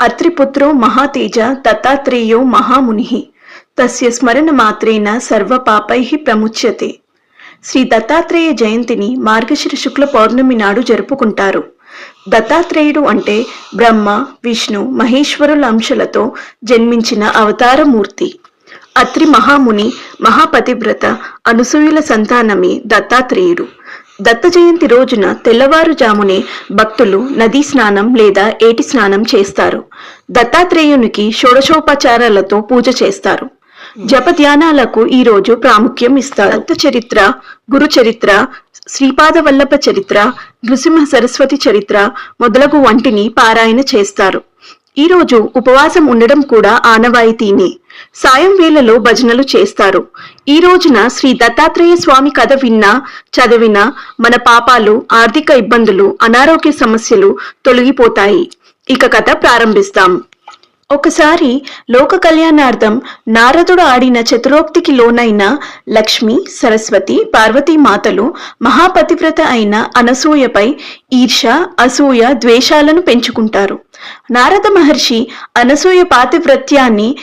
అత్రిపుత్రో మహాతేజ దత్తాత్రేయో మహాముని. తస్య స్మరణ మాత్రేన సర్వ పాపై ప్రముచ్యతే. శ్రీ దత్తాత్రేయ జయంతిని మార్గశిర శుక్ల పౌర్ణమి నాడు జరుపుకుంటారు. దత్తాత్రేయుడు అంటే బ్రహ్మ విష్ణు మహేశ్వరుల అంశలతో జన్మించిన అవతారమూర్తి అత్రి మహాముని మహాపతివ్రత అనుసూయుల సంతానమే దత్తాత్రేయుడు. దత్త జయంతి రోజున తెల్లవారుజామునే భక్తులు నదీ స్నానం లేదా ఏటి స్నానం చేస్తారు. దత్తాత్రేయునికి షోడశోపచారాలతో పూజ చేస్తారు. జప ధ్యానాలకు ఈ రోజు ప్రాముఖ్యం ఇస్తారు. దత్త చరిత్ర గురు చరిత్ర శ్రీపాద వల్లభ చరిత్ర నృసింహ సరస్వతి చరిత్ర మొదలగు వంటిని పారాయణ చేస్తారు. ఈ రోజు ఉపవాసం ఉండడం కూడా ఆనవాయితీనే. సాయం వేళలో భజనలు చేస్తారు. ఈ రోజున శ్రీ దత్తాత్రేయ స్వామి కథ విన్నా చదివినా మన పాపాలు ఆర్థిక ఇబ్బందులు అనారోగ్య సమస్యలు తొలగిపోతాయి. ఇక కథ ప్రారంభిస్తాం. ఒకసారి లోక కళ్యాణార్థం నారదుడు ఆడిన చతురోక్తికి లోనైన లక్ష్మి సరస్వతి పార్వతీ మాతలు మహాపతివ్రత అయిన అనసూయపై ఈర్ష అసూయ ద్వేషాలను పెంచుకుంటారు. నారద మహర్షి అనసూయ పాతివ్రత్యాన్ని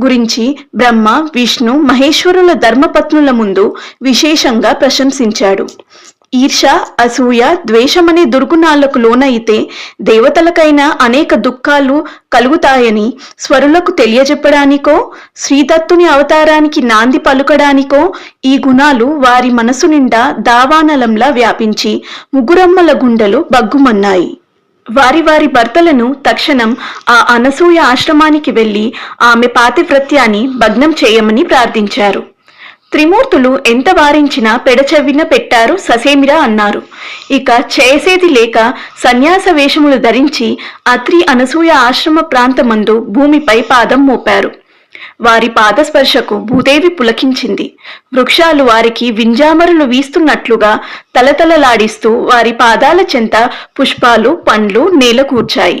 గురించి బ్రహ్మ విష్ణు మహేశ్వరుల ధర్మపత్నుల ముందు విశేషంగా ప్రశంసించాడు. ఈర్ష అసూయ ద్వేషమనే దుర్గుణాలకు లోనైతే దేవతలకైనా అనేక దుఃఖాలు కలుగుతాయని స్వరులకు తెలియజెప్పడానికో శ్రీదత్తుని అవతారానికి నాంది పలుకడానికో ఈ గుణాలు వారి మనసు నిండా దావానలంలా వ్యాపించి ముగ్గురమ్మల గుండెలు బగ్గుమన్నాయి. వారి వారి భర్తలను తక్షణం ఆ అనసూయ ఆశ్రమానికి వెళ్ళి ఆమె పాతివ్రత్యాన్ని భగ్నం చేయమని ప్రార్థించారు. త్రిమూర్తులు ఎంత వారించినా పెడచెవిన పెట్టారు ససేమిరా అన్నారు. ఇక చేసేది లేక సన్యాస వేషములు ధరించి అత్రి అనసూయ ఆశ్రమ ప్రాంతమందు భూమిపై పాదం మోపారు. వారి పాదస్పర్శకు భూదేవి పులకించింది. వృక్షాలు వారికి వింజామరులు వీస్తున్నట్లుగా తలతలలాడిస్తూ వారి పాదాల చెంత పుష్పాలు పండ్లు నేల కూర్చాయి.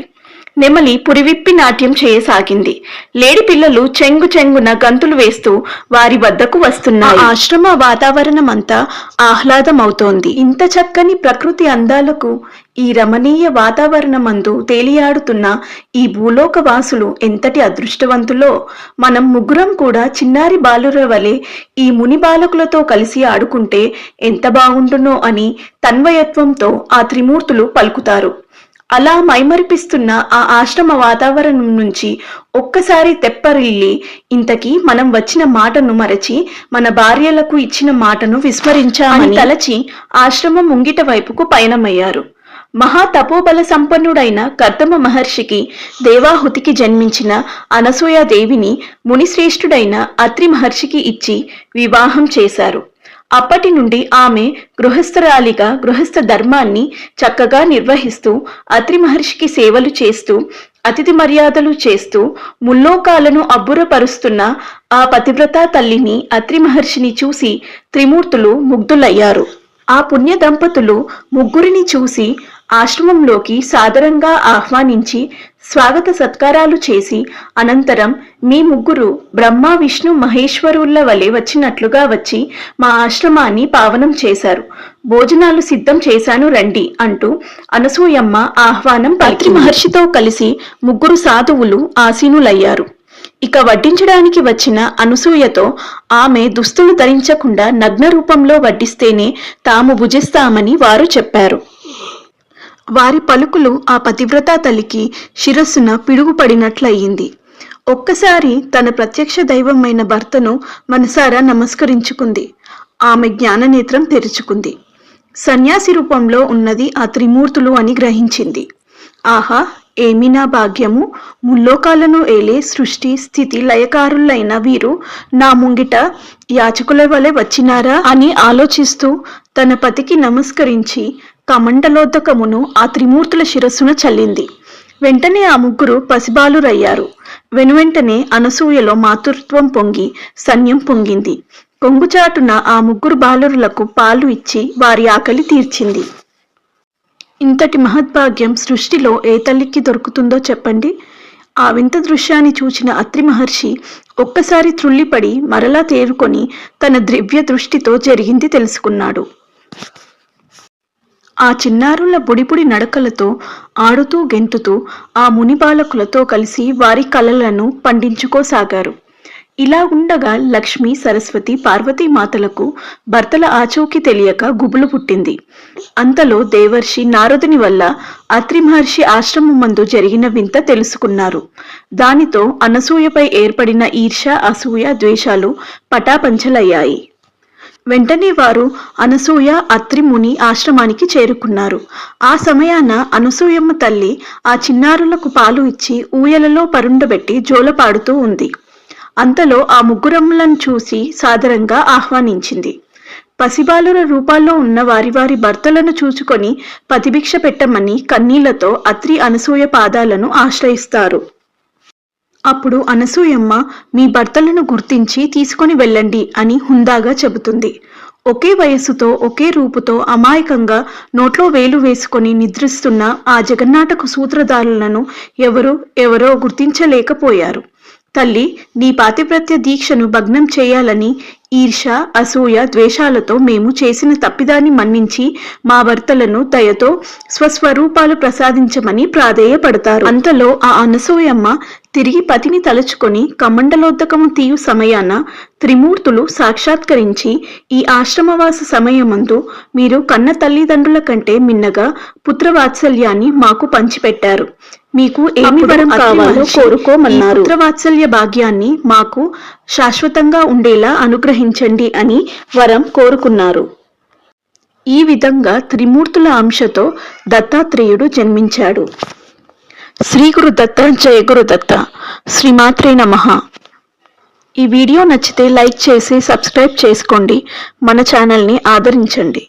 నెమలి పురివిప్పి నాట్యం చేయసాగింది. లేడి పిల్లలు చెంగు చెంగున గంతులు వేస్తూ వారి వద్దకు వస్తున్న ఆశ్రమ వాతావరణం అంతా ఆహ్లాదమవుతోంది. ఇంత చక్కని ప్రకృతి అందాలకు ఈ రమణీయ వాతావరణమందు తేలియాడుతున్న ఈ భూలోక వాసులు ఎంతటి అదృష్టవంతులో? మనం ముగ్గురం కూడా చిన్నారి బాలుర వలె ఈ ముని బాలకులతో కలిసి ఆడుకుంటే ఎంత బాగుండునో అని తన్వయత్వంతో ఆ త్రిమూర్తులు పలుకుతారు. అలా మైమరిపిస్తున్న ఆ ఆశ్రమ వాతావరణం నుంచి ఒక్కసారి తెప్పరిల్లి ఇంతకీ మనం వచ్చిన మాటను మరచి మన భార్యలకు ఇచ్చిన మాటను విస్మరించామని తలచి ఆశ్రమం ముంగిట వైపుకు పయనమయ్యారు. మహా తపోబల సంపన్నుడైన కర్తమ మహర్షికి దేవాహుతికి జన్మించిన అనసూయ దేవిని మునిశ్రేష్ఠుడైన అత్రి మహర్షికి ఇచ్చి వివాహం చేశారు. అప్పటి నుండి ఆమె గృహస్థరాలిగా గృహస్థ ధర్మాన్ని చక్కగా నిర్వహిస్తూ అత్రి మహర్షికి సేవలు చేస్తూ అతిథి మర్యాదలు చేస్తూ ముల్లోకాలను అబ్బురపరుస్తున్న ఆ పతివ్రత తల్లిని అత్రి మహర్షిని చూసి త్రిమూర్తులు ముగ్ధులయ్యారు. ఆ పుణ్య దంపతులు ముగ్గురిని చూసి ఆశ్రమంలోకి సాదరంగా ఆహ్వానించి స్వాగత సత్కారాలు చేసి అనంతరం మీ ముగ్గురు బ్రహ్మ విష్ణు మహేశ్వరుల వలె వచ్చినట్లుగా వచ్చి మా ఆశ్రమాన్ని పావనం చేశారు. భోజనాలు సిద్ధం చేశాను రండి అంటూ అనసూయమ్మ ఆహ్వానం పలికి మహర్షితో కలిసి ముగ్గురు సాధువులు ఆసీనులయ్యారు. ఇక వడ్డించడానికి వచ్చిన అనసూయతో ఆమె దుస్తులు ధరించకుండా నగ్న రూపంలో వడ్డిస్తేనే తాము భుజిస్తామని వారు చెప్పారు. వారి పలుకులు ఆ పతివ్రత తల్లికి శిరస్సున పిడుగుపడినట్లయింది. ఒక్కసారి తన ప్రత్యక్ష దైవమైన భర్తను మనసారా నమస్కరించుకుంది. ఆమె జ్ఞాననేత్రం తెరుచుకుంది. సన్యాసి రూపంలో ఉన్నది ఆ త్రిమూర్తులు అని గ్రహించింది. ఆహా ఏమి నా భాగ్యము? ముల్లోకాలను ఏలే సృష్టి స్థితి లయకారులైన వీరు నా ముంగిట యాచకుల వలె వచ్చినారా? అని ఆలోచిస్తూ తన పతికి నమస్కరించి కమండలోదకమును ఆ త్రిమూర్తుల శిరస్సున చల్లింది. వెంటనే ఆ ముగ్గురు పసిబాలురయ్యారు. వెనువెంటనే అనసూయలో మాతృత్వం పొంగి సన్యం పొంగింది. కొంగుచాటున ఆ ముగ్గురు బాలురులకు పాలు ఇచ్చి వారి ఆకలి తీర్చింది. ఇంతటి మహద్భాగ్యం సృష్టిలో ఏ తల్లికి దొరుకుతుందో చెప్పండి. ఆ వింత దృశ్యాన్ని చూచిన అత్రి మహర్షి ఒక్కసారి త్రుళ్ళిపడి మరలా తేరుకొని తన ద్రవ్య దృష్టితో జరిగింది తెలుసుకున్నాడు. ఆ చిన్నారుల బుడిబుడి నడకలతో ఆడుతూ గెంతుతూ ఆ ముని బాలకులతో కలిసి వారి కలలను పండించుకోసాగారు. ఇలా ఉండగా లక్ష్మి సరస్వతి పార్వతీ మాతలకు భర్తల ఆచూకీ తెలియక గుబులు పుట్టింది. అంతలో దేవర్షి నారదుని వల్ల అత్రి మహర్షి ఆశ్రమం మందు జరిగిన వింత తెలుసుకున్నారు. దానితో అనసూయపై ఏర్పడిన ఈర్ష అసూయ ద్వేషాలు పటాపంచలయ్యాయి. వెంటనే వారు అనసూయ అత్రి ముని ఆశ్రమానికి చేరుకున్నారు. ఆ సమయాన అనసూయమ్మ తల్లి ఆ చిన్నారులకు పాలు ఇచ్చి ఊయలలో పరుండబెట్టి జోలపాడుతూ ఉంది. అంతలో ఆ ముగ్గురమ్మలను చూసి సాదరంగా ఆహ్వానించింది. పసిబాలుర రూపాల్లో ఉన్న వారి వారి భర్తలను చూచుకొని పతిభిక్ష పెట్టమని కన్నీళ్ళతో అత్రి అనసూయ పాదాలను ఆశ్రయిస్తారు. అప్పుడు అనసూయమ్మ మీ భర్తలను గుర్తించి తీసుకొని వెళ్ళండి అని హుందాగా చెబుతుంది. ఒకే వయస్సుతో ఒకే రూపుతో అమాయకంగా నోట్లో వేలు వేసుకొని నిద్రిస్తున్న ఆ జగన్నాటకు సూత్రధారులను ఎవరు ఎవరో గుర్తించలేకపోయారు. తల్లి నీ పాతిప్రత్య దీక్షను భగ్నం చేయాలని ఈర్ష అసూయ ద్వేషాలతో మేము చేసిన తప్పిదాన్ని మన్నించి మా భర్తలను దయతో స్వస్వరూపాలు ప్రసాదించమని ప్రాధేయపడతారు. అంతలో ఆ అనసూయమ్మ తిరిగి పతిని తలుచుకొని కమండలోద్దకము తీయు సమయాన త్రిమూర్తులు సాక్షాత్కరించి ఈ ఆశ్రమవాస సమయమందు మీరు కన్న తల్లిదండ్రుల కంటే మిన్నగా పుత్రవాత్సల్యాన్ని మాకు పంచిపెట్టారు. మీకు ఏమి వరం కావాలో కోరుకోమన్నారు. పుత్రవాత్సల్య భాగ్యాన్ని మాకు శాశ్వతంగా ఉండేలా అనుగ్రహించండి అని వరం కోరుకున్నారు. ఈ విధంగా త్రిమూర్తుల అంశతో దత్తాత్రేయుడు జన్మించాడు. శ్రీ గురు దత్త జయ గురు దత్త శ్రీమాత్రే నమ. ఈ వీడియో నచ్చితే లైక్ చేసి సబ్స్క్రైబ్ చేసుకోండి. మన ఛానల్ని ఆదరించండి.